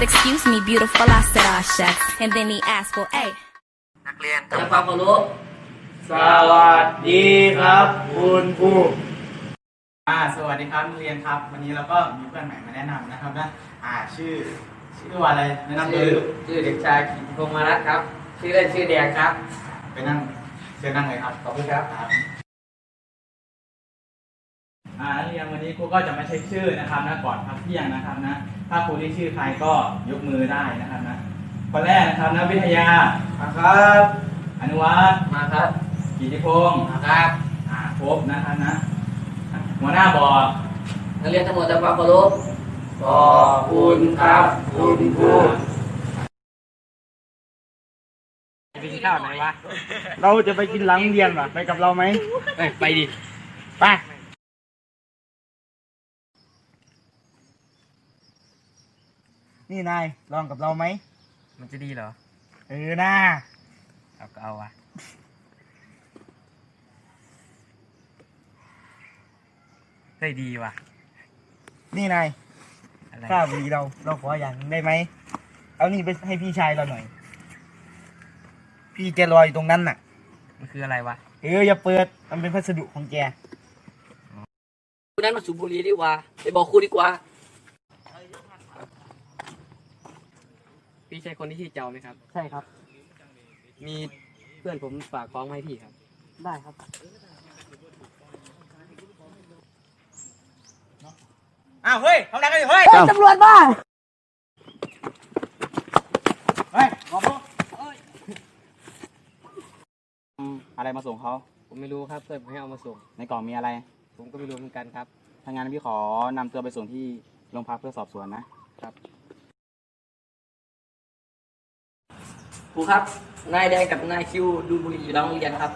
said, excuse me, beautiful. I said, ah, shucks. And then he asked, well, hey. นักเรียนทำความเคารพสวัสดีครับคุณครูอ่าสวัสดีครับนักเรียนครับ วันนี้เราก็มีเพื่อนใหม่มาแนะนำนะครับนะอ่าชื่อ ชื่อว่าอะไรแนะนำตัวชื่อลูกชื่อเด็กชายกิติพงษ์มารัตน์ครับ ชื่อเล่นชื่อแดงครับ ไปนั่งเชิญนั่งเลยครับ ขอบคุณครับครับ อ่านักเรียนวันนี้ครูก็จะไม่ใช้ชื่อนะครับนะก่อนพักเที่ยงนะครับนะถ้าครูที่ชื่อใครก็ยกมือได้นะครับนะคนแรกนะครับนะวิทยาครับอนุวัฒน์มาครับกิติพงศ์มาครับอ่าครบนะครับนะหัวหน้าบอร์ดนักเรียนทั้งหมดทำความเคารพขอบคุณครับคุณครูไปกินข้าวไหนวะ เราจะไปกินหลังเรียนวะไปกับเราไหมเอ้ยไปดิ ไป นี่นายลองกับเราไหม มันจะดีเหรอ เออน่าเอาก็เอาวะเฮ้ยดีว่ะ นี่นายอะไรข้าบุรีเราเราขออย่างหนึ่งได้ไหม เอานี่ไปให้พี่ชายเราหน่อย พี่แกรออยู่ตรงนั้นน่ะ มันคืออะไรวะ เอออย่าเปิด มันเป็นพัสดุของแก คุณนั้นมาสูบบุหรี่ดีกว่าไปบอกครูดีกว่า พี่ใช่คนที่ชื่อเจ้าไหมครับ ใช่ครับ มีเพื่อนผมฝากของมาให้พี่ครับ ได้ครับ อ้าวเฮ้ยทำอะไรกันอยู่เฮ้ยตำรวจมาเฮ้ยหมอพวกอะไรมาส่งเขาผมไม่รู้ครับเพื่อนผมให้เอามาส่ง ในกล่องมีอะไร ผมก็ไม่รู้เหมือนกันครับทางงานพี่ขอนำตัวไปส่งที่โรงพักเพื่อสอบสวนนะครู ครับ นายแดงกับนายคิวดูบุหรี่อยู่หลังโรงเรียนครับ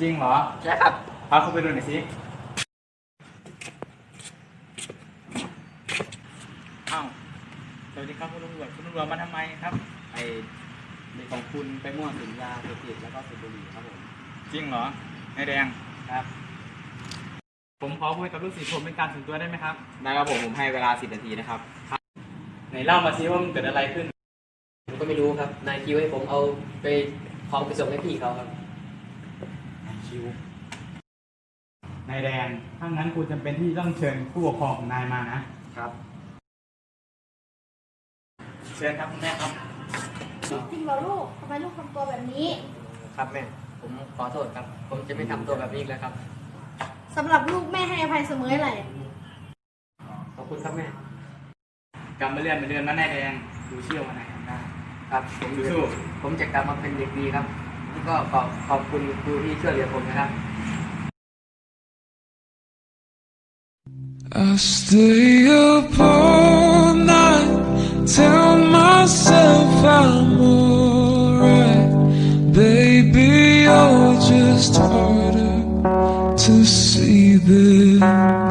จริงเหรอ ใช่ครับ พาเขาไปดูหน่อยสิอ้าวสวัสดีครับคุณตำรวจคุณตำรวจมาทำไมครับ ไอเด็กของคุณไปมั่วสุมยาเสพติดแล้วก็สูบบุหรี่ครับผม จริงเหรอ นายแดง ครับ ผมขอคุยกับลูกศิษย์ผมเป็นการส่วนตัวได้ไหมครับ ได้ครับผม ผมให้เวลาสิบนาทีนะครับ ไหนเล่ามาซิว่ามันเกิดอะไรขึ้น ผมก็ไม่รู้ครับ นายคิวให้ผมเอาไปของไปส่งให้พี่เขาครับคิว นายแดง ถ้างั้นครูจำเป็นที่ต้องเชิญผู้ปกครองของนายมานะ ครับ เชิญครับคุณแม่ครับ จริงเหรอลูกทำไมลูกทำตัวแบบนี้ครับแม่ ผมขอโทษครับ ผมจะไม่ทำตัวแบบนี้อีกแล้วครับ สำหรับลูกแม่ให้อภัยเสมอเลยขอบคุณครับแม่ กลับมาเรียนเหมือนเดิมนะนายแดง ดูเชี่ยวมานายทำได้ ครับผมจะสู้ผมจะกลับมาเป็นเด็กดีครับ ก็ขอบขอบคุณครูที่ช่วยเหลือผมนะครับ I stay up all night, tell myself I'm alright. Baby, you're just harder to see than